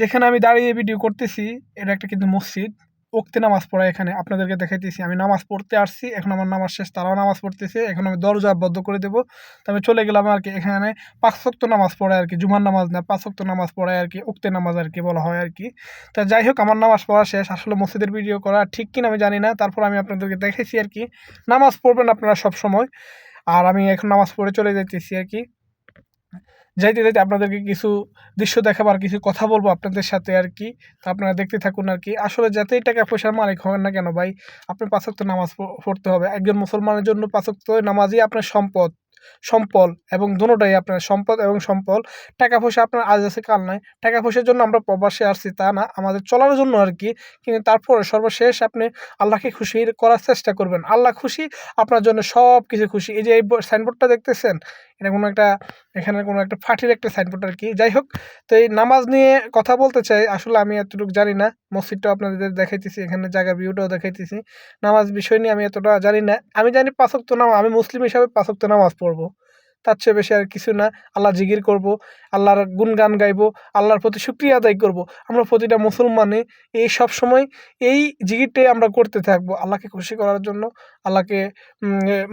যেখানে আমি দাঁড়িয়ে ভিডিও করতেছি, এটা একটা কিন্তু মসজিদ। উক্তি নামাজ পড়া এখানে আপনাদেরকে দেখাইতেছি। আমি নামাজ পড়তে আসছি, এখন আমার নামাজ শেষ, তারাও নামাজ পড়তেছে। এখন আমি দরজা বদ্ধ করে দেবো। তো আমি চলে গেলাম আর কি, এখানে পাঁচশক্ত নামাজ পড়ায় আর কি, জুমার নামাজ না পাঁচশক্ত নামাজ পড়ায় আর কি, উক্তি নামাজ আর কি বলা হয় আর কি। তা যাই হোক, আমার নামাজ পড়া শেষ। আসলে মসজিদের ভিডিও করা ঠিক কিনা আমি জানি না। তারপর আমি আপনাদেরকে দেখেছি আর কি। নামাজ পড়বেন আপনারা সব সময় আর আমি এখন নামাজ পড়ে চলে যাইতেছি আর কি। যাইতে যাইতে আপনাদেরকে কিছু দৃশ্য দেখাবার, কিছু কথা বলব আপনাদের সাথে আর কি। তা আপনারা দেখতে থাকুন আর কি। আসলে যাতেই টাকা পয়সার মালিক হবেন না কেন ভাই, আপনি পাঁচক্ত নামাজ পড়তে হবে। একজন মুসলমানের জন্য পাঁচক্ত নামাজই আপনার সম্পদ, সম্পল এবং দুটোটাই আপনার সম্পদ এবং সম্পল। টাকা পয়সা আপনার আজ আছে, কাল নাই। টাকা পয়সার জন্য আমরা প্রবাসে আসছি, তা না। আমাদের চলার জন্য আর কি। কিন্তু তারপরে সর্বশেষ আপনি আল্লাহকে খুশি করার চেষ্টা করবেন। আল্লাহ খুশি, আপনার জন্য সব কিছু খুশি। এই যে এই সাইনবোর্ডটা দেখতেছেন? এটা কোনো একটা, এখানে কোনো একটা ফাটির একটা সাইনবোর্ড আর কি যাই হোক, তো এই নামাজ নিয়ে কথা বলতে চাই, আসলে আমি এতটুকু জানি না। মসজিদটাও আপনাদের দেখাইতেছি, এখানে জায়গা ভিউটাও দেখাইতেছি। নামাজ বিষয় নিয়ে আমি এতটা জানি না। আমি জানি পাঁচক্ত নামাজ আমি মুসলিম হিসাবে পাঁচক্ত নামাজ পড়ব। তার চেয়ে বেশি আর কিছু না। আল্লাহ জিগির করব, আল্লাহর গুণগান গাইবো, আল্লাহর প্রতি শুক্রিয়া আদায় করব। আমরা প্রতিটা মুসলমানে এই সব সময় এই জিকিরটাই আমরা করতে থাকব আল্লাহকে খুশি করার জন্য, আল্লাহকে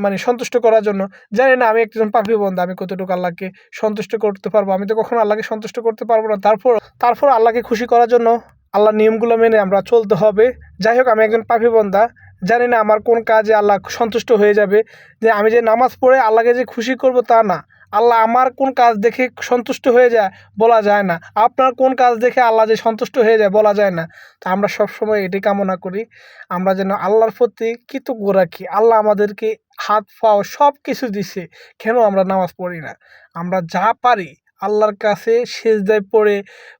মানে সন্তুষ্ট করার জন্য। জানি না আমি একজন পাপি বন্ধু আমি কতটুকু আল্লাহকে সন্তুষ্ট করতে পারব? আমি তো কখনো আল্লাহকে সন্তুষ্ট করতে পারব না। তারপর তারপর আল্লাহকে খুশি করার জন্য আল্লাহর নিয়মগুলো মেনে আমরা চলতে হবে। যাই হোক, আমি একজন পাপি বন্ধা জানি না আমার কোন কাজে আল্লাহ সন্তুষ্ট হয়ে যাবে। যে আমি যে নামাজ পড়ে আল্লাহকে যে খুশি করব তা না। আল্লাহ আমার কোন কাজ দেখে সন্তুষ্ট হয়ে যায় বলা যায় না। আপনার কোন কাজ দেখে আল্লাহ যে সন্তুষ্ট হয়ে যায় বলা যায় না। তা আমরা সবসময় এটি কামনা করি। আমরা যেন আল্লাহর প্রতি কৃতজ্ঞ রাখি। আল্লাহ আমাদেরকে হাত, পাও সব কিছু দিছে। কেন আমরা নামাজ পড়ি না? আমরা যা পারি আল্লাহর কাছে সেজদায় পড়ে,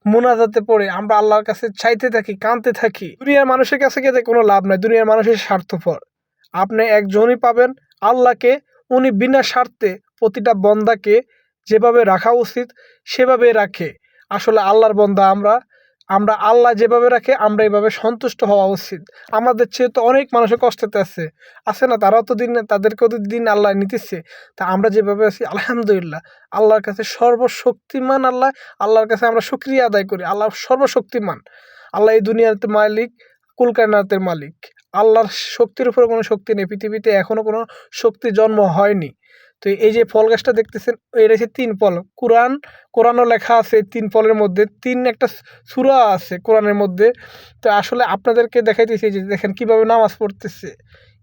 মোনাজাতে পড়ে, আমরা আল্লাহর কাছে চাইতে থাকি কাঁদতে থাকি। দুনিয়ার মানুষের কাছে গেলে কোনো লাভ নাই, দুনিয়ার মানুষের স্বার্থপর। আপনি একজনই পাবেন আল্লাহকে, উনি বিনা স্বার্থে প্রতিটা বন্দাকে যেভাবে রাখা উচিত সেভাবে রাখে। আসলে আল্লাহর বন্দা আমরা আমরা আল্লাহ যেভাবে রাখে, আমরা এভাবে সন্তুষ্ট হওয়া উচিত। আমাদের চেয়ে তো অনেক মানুষের কষ্টতে আছে। আছে না, তারাও তো দিন, তাদেরকেও তো দিন আল্লাহ নিতেছে। তা আমরা যেভাবে আছি, আলহামদুলিল্লাহ, আল্লাহর কাছে সর্বশক্তিমান আল্লাহ, আল্লাহর কাছে আমরা শুক্রিয়া আদায় করি। আল্লাহ সর্বশক্তিমান। আল্লাহ এই দুনিয়াতে মালিক, কুলকায়নাতের মালিক। আল্লাহর শক্তির উপরে কোনো শক্তি নেই। পৃথিবীতে এখনও কোনো শক্তি জন্ম হয়নি। তো এই যে ফল গাছটা দেখতেছেন, এটা হচ্ছে তিন ফল। কোরআন, কোরআনও লেখা আছে তিন ফলের মধ্যে, তিন একটা সুরা আছে কোরআনের মধ্যে। তো আসলে আপনাদেরকে দেখাইতেছি যে দেখেন কীভাবে নামাজ পড়তেছে।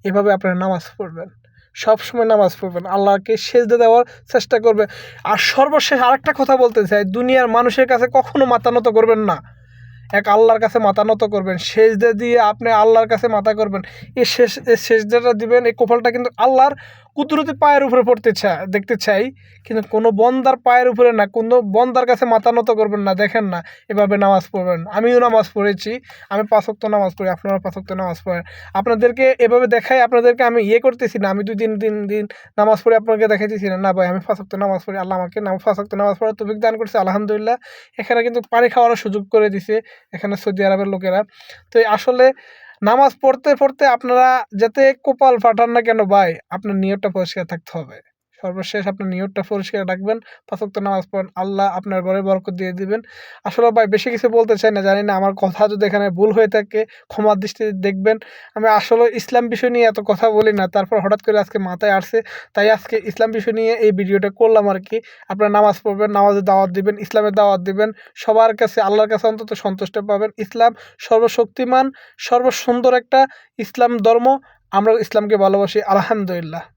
এভাবে আপনারা নামাজ পড়বেন। সব সময় নামাজ পড়বেন। আল্লাহকে সেজদা দেওয়ার চেষ্টা করবেন। আর সর্বশেষ আরেকটা কথা বলতে চাই, দুনিয়ার মানুষের কাছে কখনো মাথা নত করবেন না। এক আল্লাহর কাছে মাথা নত করবেন। সেজদা দিয়ে আপনি আল্লাহর কাছে মাথা করবেন। এই শেষ সেজদাটা দিবেন, এই কপালটা কিন্তু আল্লাহর কুদরতি পায়ের উপরে পড়তে চা, দেখতে চাই, কিন্তু কোনো বন্দার পায়ের উপরে না, কোনো বন্দার কাছে মাথা নত করবেন না, দেখেন না, এভাবে নামাজ পড়বেন। আমিও নামাজ পড়েছি, আমি পাঁচক্ত নামাজ পড়ি আপনারা পাঁচক্ত নামাজ পড়েন। আপনাদেরকে এভাবে দেখাই, আপনাদেরকে আমি ইয়ে করতেছি না, আমি দুই দিন দিন দিন নামাজ পড়ে, আপনাকে দেখাইতেছি না না ভাই, আমি পাঁচক্ত নামাজ পড়ি, আল্লাহ আমাকে নাম পাঁচক্ত নামাজ পড়ার তৌফিক দান করছে, আলহামদুলিল্লাহ। এখানে কিন্তু পানি খাওয়ারও সুযোগ করে দিছে, এখানে সৌদি আরবের লোকেরা। তো আসলে নামাজ পড়তে পড়তে আপনারা যাতে কপাল ফাটান না কেন ভাই, আপনার নিয়তটা পরিষ্কার থাকতে হবে। সর্বশেষ আপনার নিয়তটা পরিষ্কার রাখবেন, পাঁচক্ত নামাজ পড়েন, আল্লাহ আপনার ঘরে বরকত দিয়ে দিবেন। আসলে ভাই, বেশি কিছু বলতে চাই না, জানি না, আমার কথা যদি এখানে ভুল হয়ে থাকে, ক্ষমার দৃষ্টিতে দেখবেন। আমি আসলে ইসলাম বিষয় নিয়ে এত কথা বলি না, তারপর হঠাৎ করে আজকে মাথায় আসছে, তাই আজকে ইসলাম বিষয় নিয়ে এই ভিডিওটা করলাম আর কি। আপনারা নামাজ পড়বেন নামাজের দাওয়াত দিবেন ইসলামের দাওয়াত দিবেন, সবার কাছে, আল্লাহর কাছে অন্তত সন্তুষ্ট পাবেন। ইসলাম সর্বশক্তিমান, সর্বসুন্দর একটা ইসলাম ধর্ম আমরা ইসলামকে ভালোবাসি, আলহামদুলিল্লাহ।